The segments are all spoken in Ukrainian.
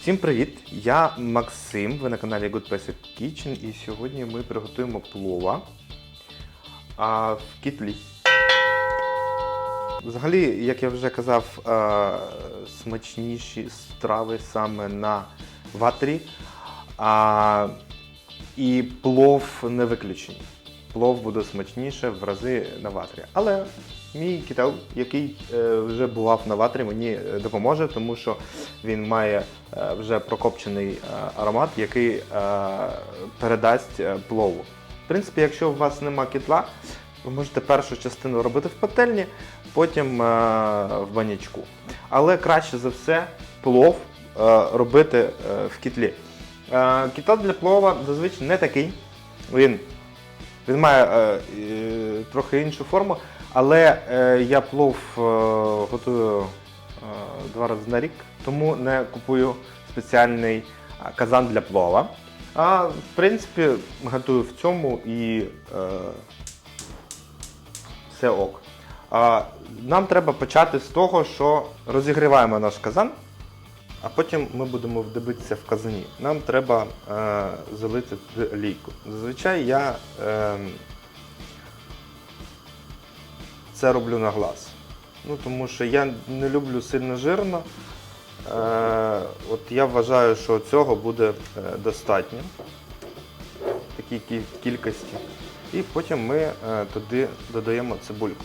Всім привіт! Я Максим, ви на каналі Good Basic Kitchen і сьогодні ми приготуємо плова а, в кітлі. Взагалі, як я вже казав, а, смачніші страви саме на ватрі. А, і плов не виключений. Плов буде смачніше в рази на ватрі. Але мій кітел, який е, вже бував на ватрі, мені е, допоможе, тому що він має е, вже прокопчений аромат, який передасть плову. В принципі, якщо у вас нема кітла, ви можете першу частину робити в пательні, потім в банячку. Але краще за все плов робити в кітлі. Кітел для плова зазвичай не такий. Він він має е, е, трохи іншу форму, але е, я плов е, готую е, два рази на рік, тому не купую спеціальний е, казан для плова. А в принципі готую в цьому і е, все ок. А, нам треба почати з того, що розігріваємо наш казан, а потім ми будемо вдивитися в казані. Нам треба е, залити туди олійку. Зазвичай я е, це роблю на глаз. Ну, тому що я не люблю сильно жирно. Е, от я вважаю, що цього буде е, достатньо такій кількості. І потім ми е, туди додаємо цибульку.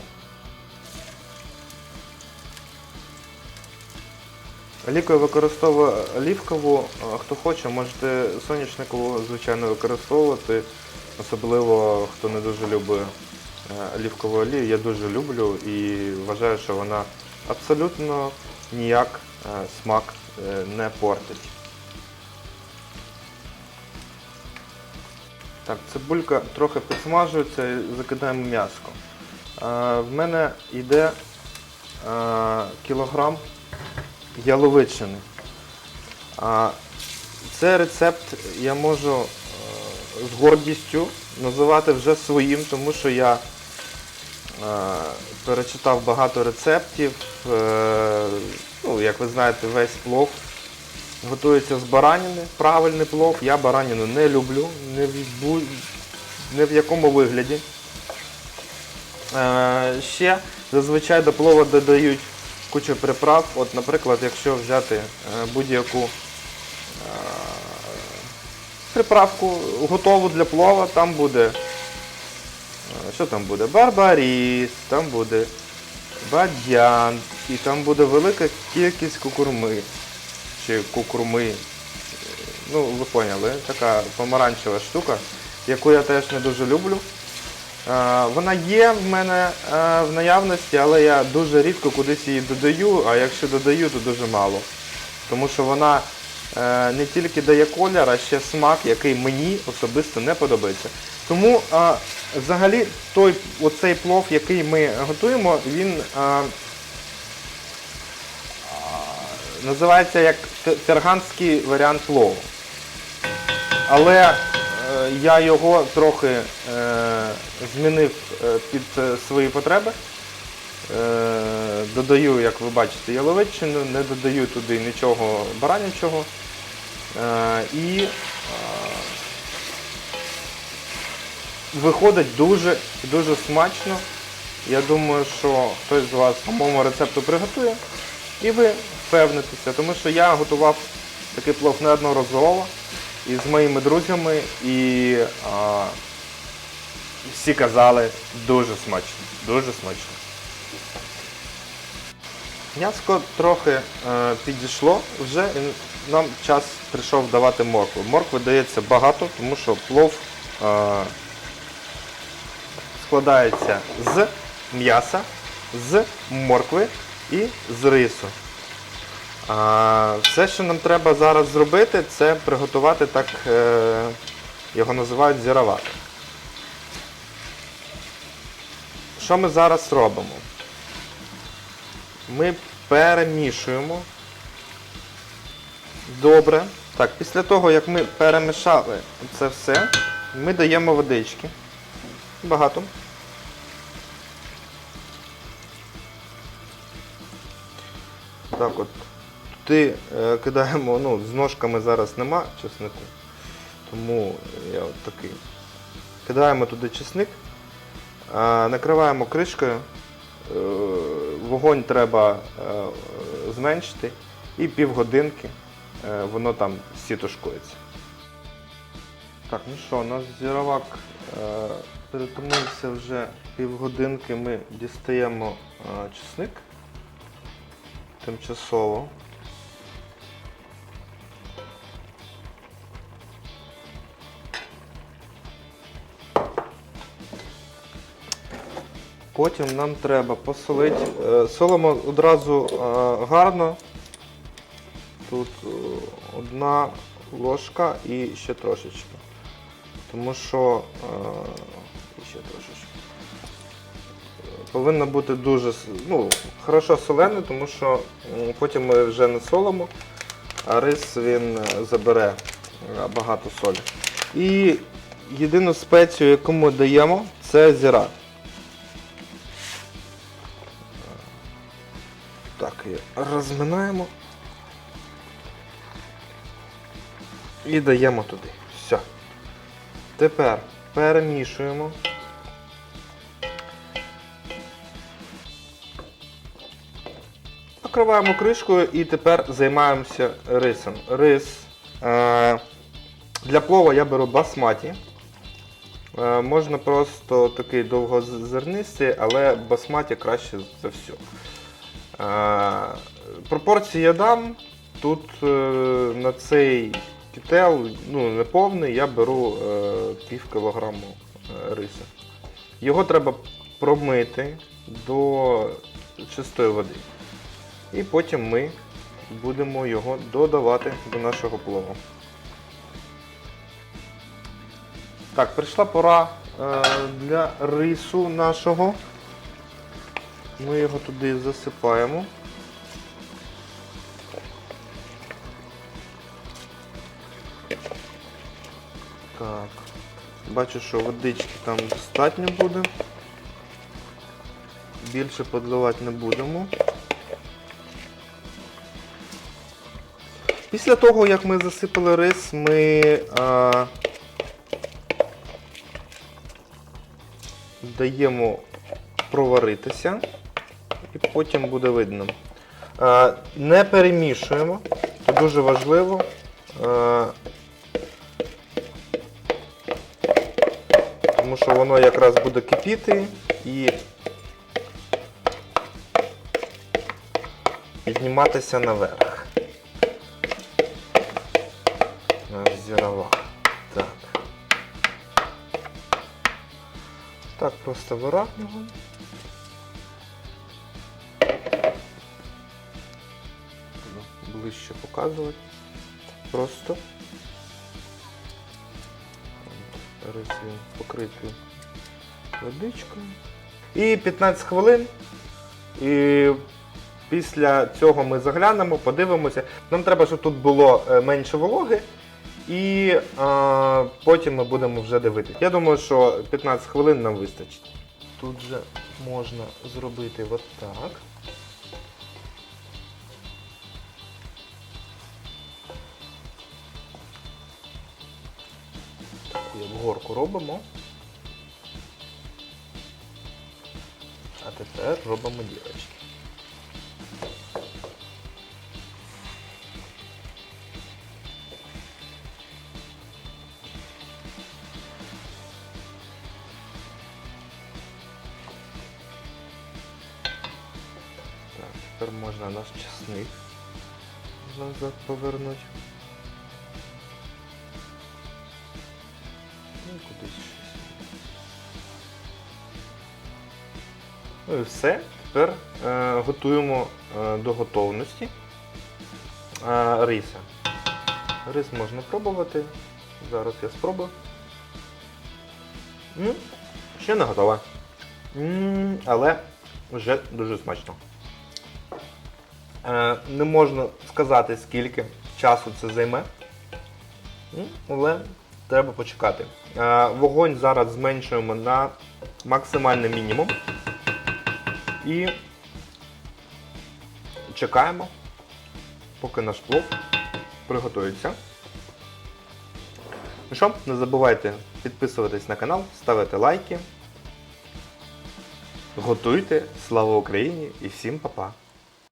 Я використовую олівкову, хто хоче, можете соняшникову, звичайно, використовувати. Особливо хто не дуже любить е, олівкову олію, я дуже люблю і вважаю, що вона абсолютно ніяк е, смак е, не портить. Так, цибулька трохи підсмажується і закидаємо м'яско. В мене йде кілограм яловичини. А цей рецепт я можу е, з гордістю називати вже своїм, тому що я е, перечитав багато рецептів. Е, ну, як ви знаєте, весь плов готується з баранини. Правильний плов. Я баранину не люблю, ні в, ні в якому вигляді. Ще зазвичай до плова додають кучу приправ. От, наприклад, якщо взяти е, будь-яку е, приправку готову для плова, там буде. е, Що там буде? Барбаріс, там буде бадьян, і там буде велика кількість кукурми чи кукурми. Ну, ви поняли, така помаранчева штука, яку я теж не дуже люблю. Е, Вона є в мене е, в наявності, але я дуже рідко кудись її додаю, а якщо додаю, то дуже мало. Тому що вона е, не тільки дає колір, а ще смак, який мені особисто не подобається. Тому взагалі той оцей плов, який ми готуємо, він називається як фе- ферганський варіант плову. Але я його трохи змінив е, під е, свої потреби. Е, додаю, як ви бачите, яловичину, не додаю туди нічого баранячого. Е, і е, виходить дуже дуже смачно. Я думаю, що хтось з вас по моєму рецепту приготує і ви впевнитеся, тому що я готував такий плов неодноразово і з моїми друзями, і всі казали дуже смачно, дуже смачно. М'яско трохи е, підійшло вже, і нам час прийшов давати моркву. Моркви дається багато, тому що плов е, складається з м'яса, з моркви і з рису. А, все, що нам треба зараз зробити, це приготувати так, е, його називають зіроват. Що ми зараз робимо? Ми перемішуємо добре. Так, після того, як ми перемішали це все, ми даємо водички. Багато. Так от туди е, кидаємо, ну, з ножками зараз нема чеснику, тому я от такий. Кидаємо туди чесник, накриваємо кришкою, е, вогонь треба е, зменшити і півгодинки е, воно там сітушкується. Так, ну що, наш зіровак е, перетомився вже півгодинки. Ми дістаємо чесник тимчасово. Потім нам треба посолити. Е, Солимо одразу е, гарно. Тут е, одна ложка і ще трошечки. Тому що ще трошечки. Повинно бути дуже ну, хорошо солене, тому що потім ми вже не солимо, а рис він забере багато солі. І єдину спецію, яку ми даємо, це зіра. Розминаємо. І даємо туди. Все. Тепер перемішуємо. Покриваємо кришкою і тепер займаємося рисом. Рис. Е, для плова я беру басматі. Е, можна просто такий довгозернистий, але басматі краще за все. Е, пропорції я дам. Тут е, на цей кітел ну, не я беру е, пів кілограму риса. Його треба промити до чистої води. І потім ми будемо його додавати до нашого плову. Так, прийшла пора для рису нашого. Ми його туди засипаємо. Так. Бачу, що водички там достатньо буде. Більше подливати не будемо. Після того, як ми засипали рис, ми а, даємо проваритися і потім буде видно. Не перемішуємо, це дуже важливо. Тому що воно якраз буде кипіти і підніматися наверх. Зірова. Так. Так, просто виравнюємо. Показувати. Просто. Він водичкою. І 15 хвилин. І після цього ми заглянемо, подивимося. Нам треба, щоб тут було е, менше вологи. І е, потім ми будемо вже дивитися. Я думаю, що 15 хвилин нам вистачить. Тут же можна зробити от обгорку робимо. А тепер робимо дірочки. Так, тепер можна наш часник назад повернути. Кудись. Ну і все. Тепер е, готуємо е, до готовності е, риса. Рис можна пробувати. Зараз я спробую. М, Ще не готове. М, Але вже дуже смачно. Е, Не можна сказати, скільки часу це займе. М, Але треба почекати. Е, Вогонь зараз зменшуємо на максимальний мінімум. І чекаємо, поки наш плов приготується. Ну що, не забувайте підписуватись на канал, ставити лайки. Готуйте, слава Україні і всім па-па!